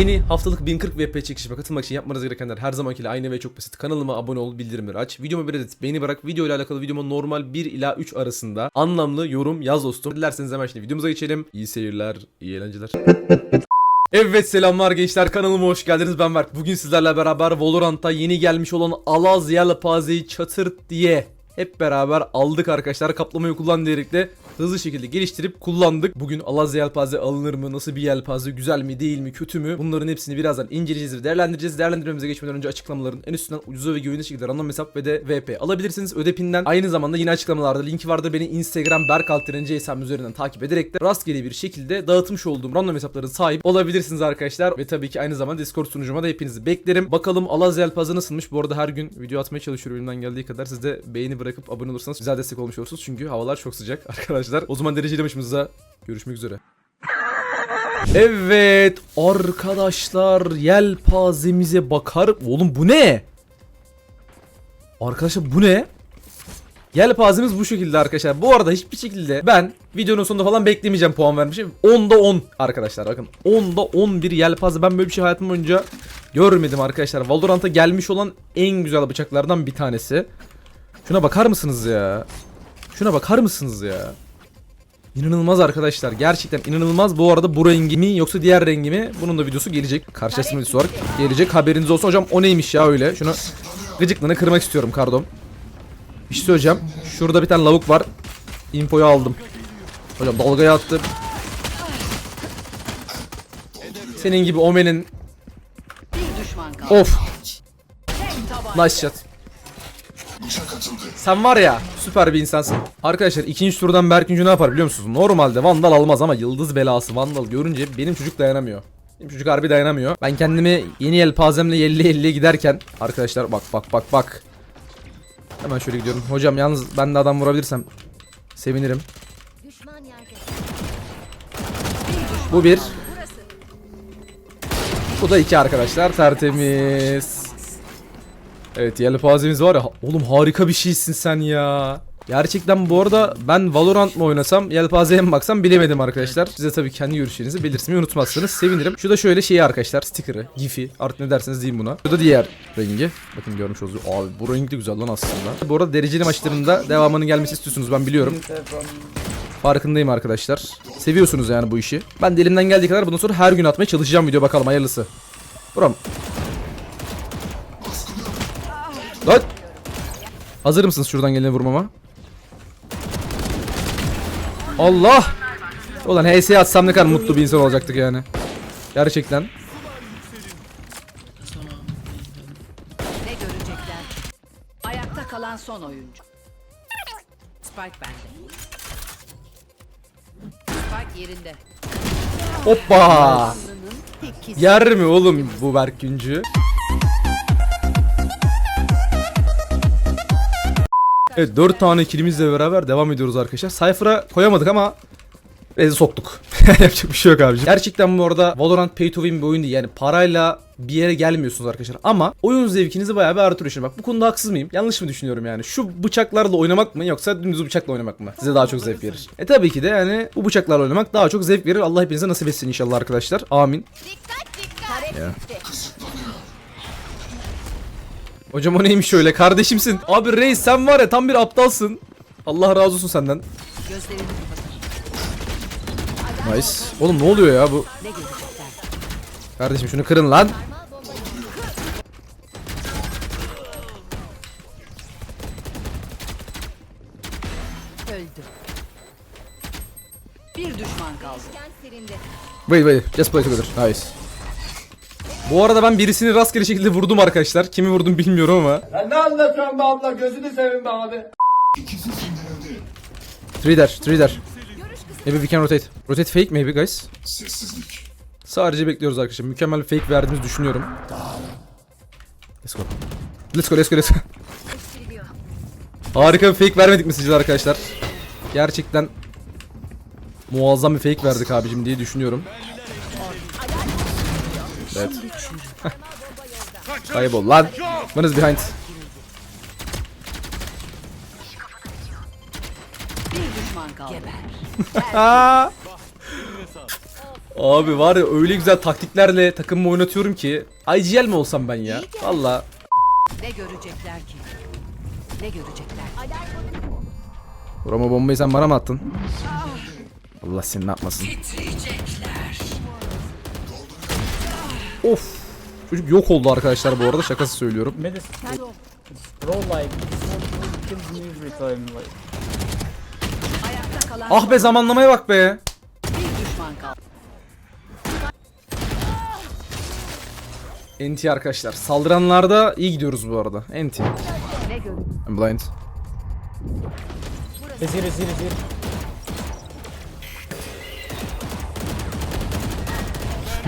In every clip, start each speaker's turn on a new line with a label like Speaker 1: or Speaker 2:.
Speaker 1: Yeni haftalık 1040 VP çekişime katılmak için yapmanız gerekenler her zamankiyle aynı ve çok basit. Kanalıma abone ol, bildirimleri aç. Videoma bir adet beğeni bırak. Video ile alakalı videoma normal 1 ila 3 arasında anlamlı yorum yaz dostum. Dilerseniz hemen şimdi videomuza geçelim. İyi seyirler, iyi eğlenceler. Evet selamlar gençler kanalıma hoş geldiniz ben Berk. Bugün sizlerle beraber Valorant'a yeni gelmiş olan Alaz Yelpaze'yi çatırt diye hep beraber aldık arkadaşlar. Kaplamayı kullan diyerek de hızlı şekilde geliştirip kullandık. Bugün Alaz Yelpaze alınır mı? Nasıl bir yelpaze? Güzel mi? Değil mi? Kötü mü? Bunların hepsini birazdan inceleyeceğiz ve değerlendireceğiz. Değerlendirmemize geçmeden önce açıklamaların en üstünden ucuza ve güvenilir şekilde random hesap ve de VP alabilirsiniz. Ödepinden aynı zamanda yine açıklamalarda linki vardı. Beni Instagram Berkaltrenci hesabım üzerinden takip ederek de rastgele bir şekilde dağıtmış olduğum random hesapların sahip olabilirsiniz arkadaşlar. Ve tabii ki aynı zamanda Discord sunucuma da hepinizi beklerim. Bakalım Alaz Yelpaze nasılmış? Bu arada her gün video atmaya çalışıyorum elimden geldiği kadar. Siz de beğeni bırakıp abone olursanız güzel destek olmuş olursunuz. Çünkü havalar çok sıcak arkadaşlar. O zaman dereceli maçımızda görüşmek üzere. Evet arkadaşlar yelpazemize bakar. Oğlum bu ne? Arkadaşlar bu ne? Yelpazemiz bu şekilde arkadaşlar. Bu arada hiçbir şekilde ben videonun sonunda falan beklemeyeceğim puan vermişim. 10'da 10 arkadaşlar bakın. 10'da 11 yelpaze. Ben böyle bir şey hayatım boyunca görmedim arkadaşlar. Valorant'a gelmiş olan en güzel bıçaklardan bir tanesi. Şuna bakar mısınız ya? Şuna bakar mısınız ya? İnanılmaz arkadaşlar. Gerçekten inanılmaz. Bu arada bu rengi mi yoksa diğer rengi mi? Bunun da videosu gelecek. Karşılaştırma videosu olarak gelecek. Haberiniz olsun. Hocam o neymiş ya öyle? Şunu gıcıklığını kırmak istiyorum kardom. Bir şey söyleyeceğim. Şurada bir tane lavuk var. Infoyu aldım. Hocam dalgaya attım. Senin gibi Omen'in of. Nice shot. Sen var ya süper bir insansın. Arkadaşlar ikinci turdan Berkinci ne yapar biliyor musunuz? Normalde Vandal almaz ama yıldız belası Vandal görünce benim çocuk dayanamıyor. Benim çocuk harbi dayanamıyor. Ben kendimi yeni yelpazemle 50-50'ye giderken arkadaşlar bak bak bak bak. Hemen şöyle gidiyorum. Hocam yalnız ben de adam vurabilirsem sevinirim. Bu bir. Bu da iki arkadaşlar. Tertemiz. Evet yelpazemiz var ya. Oğlum harika bir şeysin sen ya. Gerçekten bu arada ben Valorant mı oynasam, Yelpaze'ye mi baksam bilemedim arkadaşlar. Size tabii kendi görüşlerinizi belirtmeyi unutmazsanız sevinirim. Şu da şöyle şeyi arkadaşlar, sticker'ı, gif'i artık ne derseniz deyin buna. Şu da diğer rengi. Bakın görmüş olduğunuz. Abi bu renk de güzel lan aslında. Bu arada dereceli maçlarında devamının gelmesi istiyorsunuz ben biliyorum. Farkındayım arkadaşlar. Seviyorsunuz yani bu işi. Ben de elimden geldiği kadar bundan sonra her gün atmaya çalışacağım video bakalım hayırlısı. Buram. Hazır mısınız şuradan geleni vurmama? Allah! Ulan HS atsam ne kadar mutlu bir insan olacaktık yani. Gerçekten.
Speaker 2: Ne görecekler? Ayakta kalan son oyuncu. Spike bende. Spike yerinde.
Speaker 1: Hoppa! Yer mi oğlum bu Berk Güncü? Evet 4 tane kilimizle beraber devam ediyoruz arkadaşlar. Cypher'a koyamadık ama Rezi soktuk. Yapacak bir şey yok abiciğim. Gerçekten bu arada Valorant pay to win bir oyun değil. Yani parayla bir yere gelmiyorsunuz arkadaşlar. Ama oyun zevkinizi bayağı bir artırıyor. Şimdi bak bu konuda haksız mıyım? Yanlış mı düşünüyorum yani? Şu bıçaklarla oynamak mı yoksa dümdüz bıçakla oynamak mı? Size daha çok zevk verir. E tabii ki de yani bu bıçaklarla oynamak daha çok zevk verir. Allah hepinize nasip etsin inşallah arkadaşlar. Amin. Hocam o neymiş öyle kardeşimsin. Abi reis sen var ya tam bir aptalsın. Allah razı olsun senden. Nice. Oğlum ne oluyor ya bu? Kardeşim şunu kırın lan.
Speaker 2: Öldü. Bir düşman kaldı.
Speaker 1: Wait wait just play together. Nice. Bu arada ben birisini rastgele şekilde vurdum arkadaşlar. Kimi vurdum bilmiyorum ama.
Speaker 3: Ya ne anlatıyorsun be abla gözünü seveyim be abi.
Speaker 1: Three there. Maybe we can rotate. Rotate fake maybe guys. Sadece bekliyoruz arkadaşlar. Mükemmel bir fake verdiğimizi düşünüyorum. Let's go. Let's go, let's go, let's go. Harika bir fake vermedik mi sizce arkadaşlar? Gerçekten muazzam bir fake verdik abicim diye düşünüyorum. Evet. Kaybol lan. One is behind. Abi var ya öyle güzel taktiklerle takımımı oynatıyorum ki. IGL mi olsam ben ya? Valla.
Speaker 2: Ne görecekler ki? Ne görecekler?
Speaker 1: Burama bombayı sen bana mı attın? Allah seni ne yapmasın. Of. Çocuk yok oldu arkadaşlar bu arada şakası söylüyorum.
Speaker 4: Like.
Speaker 2: Ayakta kalan
Speaker 1: Ah be zamanlamaya bak be.
Speaker 2: bir düşman kaldı.
Speaker 1: NT arkadaşlar. Saldıranlarda iyi gidiyoruz bu arada. NT.
Speaker 2: Ne?
Speaker 1: I'm blind.
Speaker 4: Zero zero zero.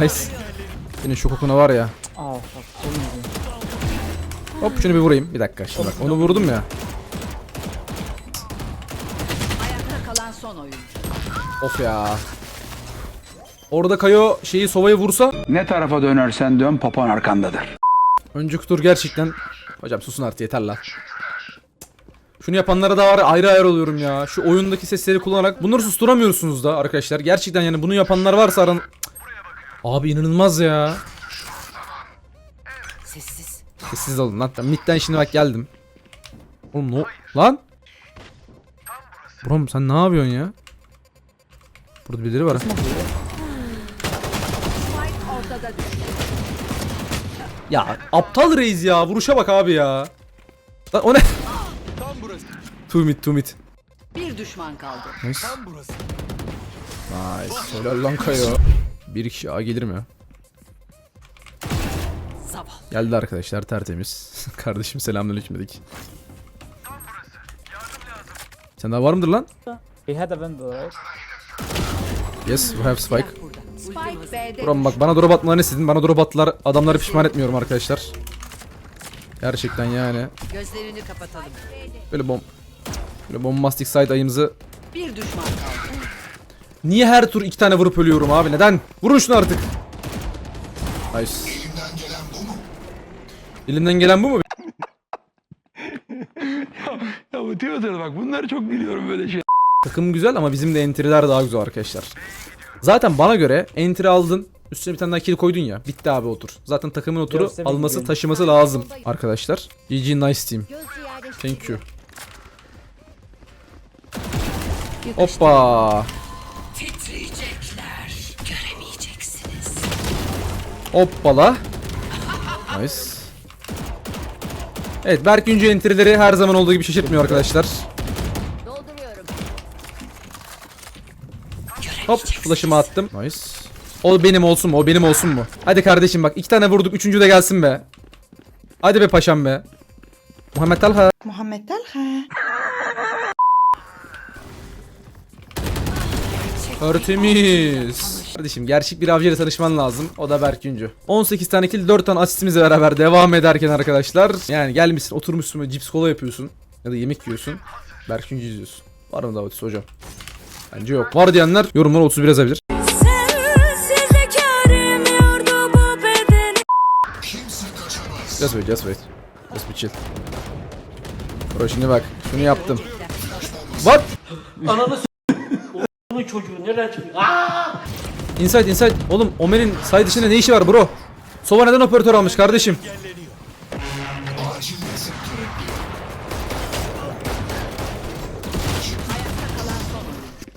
Speaker 1: Nice. Senin şu kokuna var ya. Hop şunu bir vurayım. Bir dakika şimdi bak. Onu vurdum ya.
Speaker 2: Ayakta kalan son oyuncu.
Speaker 1: Of ya. Orada Kayo şeyi Sova'yı vursa
Speaker 5: Ne tarafa dönersen dön papan arkandadır.
Speaker 1: önceki tur gerçekten Hocam susun artık yeter la. Şunu yapanlara da var ya, ayrı ayrı oluyorum ya. Şu oyundaki sesleri kullanarak bunları susturamıyorsunuz da arkadaşlar. Gerçekten yani bunu yapanlar varsa aran... Abi inanılmaz ya.
Speaker 2: Sessiz.
Speaker 1: Sessiz olun lan. Midden şimdi bak geldim. Oğlum ne Lan? Brom sen ne yapıyorsun ya? Burada birileri var. Ya aptal reis ya. Vuruşa bak abi ya. Lan o ne? Tam burası. Two mid two mid.
Speaker 2: Bir düşman kaldı.
Speaker 1: Nice. Nice. Helal lan Kayo. Bir kişi A gelir mi?
Speaker 2: Zavallı.
Speaker 1: Geldi arkadaşlar tertemiz. Kardeşim selamünaleyküm dedik. Sen daha var mıdır lan?
Speaker 4: He had a window right?
Speaker 1: Yes, we have spike.
Speaker 2: Spike B'de.
Speaker 1: Buram bak bana drop atmalarını istedin. Bana drop attılar. Adamları pişman etmiyorum arkadaşlar. Gerçekten yani.
Speaker 2: Gözlerini kapatalım.
Speaker 1: Böyle bom... Böyle bombastik side ayımızı...
Speaker 2: Bir düşman kaldı.
Speaker 1: Niye her tur iki tane vurup ölüyorum abi? Neden? Vurun şunu artık. Nice. Elimden gelen bu mu?
Speaker 5: Ya bu Twitter'da bak bunları çok biliyorum böyle şey.
Speaker 1: Takım güzel ama bizim de entry'ler daha güzel arkadaşlar. Zaten bana göre entry aldın. Üstüne bir tane daha kill koydun ya. Bitti abi otur. Zaten takımın oturu
Speaker 4: bir
Speaker 1: alması
Speaker 4: gidelim.
Speaker 1: taşıması lazım arkadaşlar. GG nice team. Thank you. Hoppa. Hoppala. Nice. Evet Berk Güncü entry'leri her zaman olduğu gibi şaşırtmıyor arkadaşlar.
Speaker 2: Dolduruyorum.
Speaker 1: Hop flash'ımı attım. Nice. O benim olsun mu? O benim olsun mu? Hadi kardeşim bak iki tane vurduk. Üçüncü de gelsin be. Hadi be paşam be. Muhammed Talha.
Speaker 6: Muhammed Talha.
Speaker 1: Örtemiz. Kardeşim gerçek bir avcıyla tanışman lazım. O da Berk Güncü. 18 tane kill 4 tane asistimizle beraber devam ederken arkadaşlar. Yani gelmişsin oturmuşsun ve cips kola yapıyorsun. Ya da yemek yiyorsun. Berk Güncü izliyorsun. Var mı davetisi hocam? Bence yok. Var diyenler yorumlar 31 yazabilir. Just wait, just wait. Just bir chill. Bro şimdi bak. Şunu yaptım. What?
Speaker 7: Çocuğu nereden çıkıyor?
Speaker 1: Inside inside. Oğlum Omen'in side dışında ne işi var bro? Sova neden operatör almış kardeşim?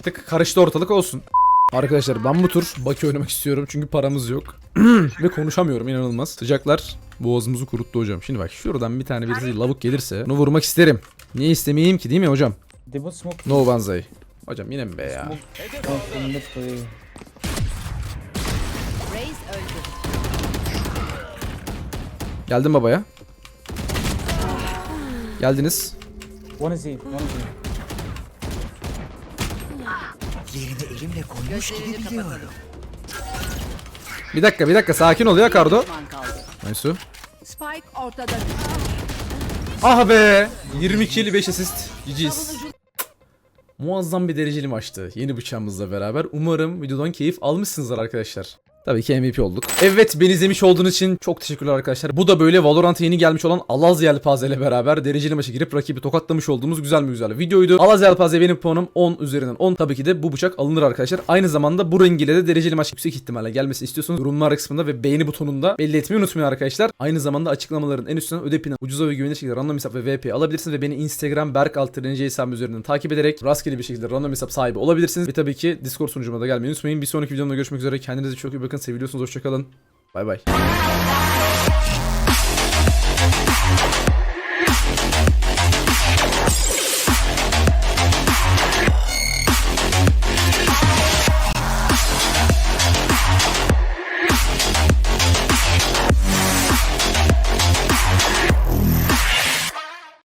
Speaker 1: Tık karıştı ortalık olsun. Arkadaşlar ben bu tur Baki oynamak istiyorum çünkü paramız yok. Ve konuşamıyorum inanılmaz. Sıcaklar boğazımızı kuruttu hocam. Şimdi bak şuradan bir tane birisi lavuk gelirse onu vurmak isterim. Niye istemeyeyim ki değil mi hocam?
Speaker 4: Smoke.
Speaker 1: No banzai. Hocam yine mi be ya?
Speaker 4: One from mid to A.
Speaker 2: Reis öldü.
Speaker 1: Geldim babaya. Geldiniz.
Speaker 4: One is. One is A.
Speaker 2: Gözlerini kapatalım.
Speaker 1: Bir dakika bir dakika sakin ol ya Kardo.
Speaker 2: Düşman kaldı.
Speaker 1: Nice.
Speaker 2: Spike ortada.
Speaker 1: Ah be! 20 kill 5 asist. GG's. Muazzam bir dereceli maçtı. Yeni bıçağımızla beraber. Umarım videodan keyif almışsınızdır arkadaşlar. Tabii ki MVP olduk. Evet beni izlemiş olduğunuz için çok teşekkürler arkadaşlar. Bu da böyle Valorant'a yeni gelmiş olan Alaz Yelpaze ile beraber dereceli maça girip rakibi tokatlamış olduğumuz güzel mi güzel videoydu. Alaz Yelpaze benim puanım 10 üzerinden 10. Tabii ki de bu bıçak alınır arkadaşlar. Aynı zamanda bu rengiyle de dereceli maç yüksek ihtimalle gelmesini istiyorsanız yorumlar kısmında ve beğeni butonunda belli etmeyi unutmayın arkadaşlar. Aynı zamanda açıklamaların en üstünden ödepinden ucuza ve güvenilir şekilde random hesap ve VP alabilirsiniz ve beni Instagram Berk Altırıncı hesabım üzerinden takip ederek rastgele bir şekilde random hesap sahibi olabilirsiniz. Ve tabii ki Discord sunucuma da gelmeyi unutmayın. Bir sonraki videomda görüşmek üzere. Kendinize çok iyi bakın. Seviliyorsunuz. Hoşçakalın. Bay bay.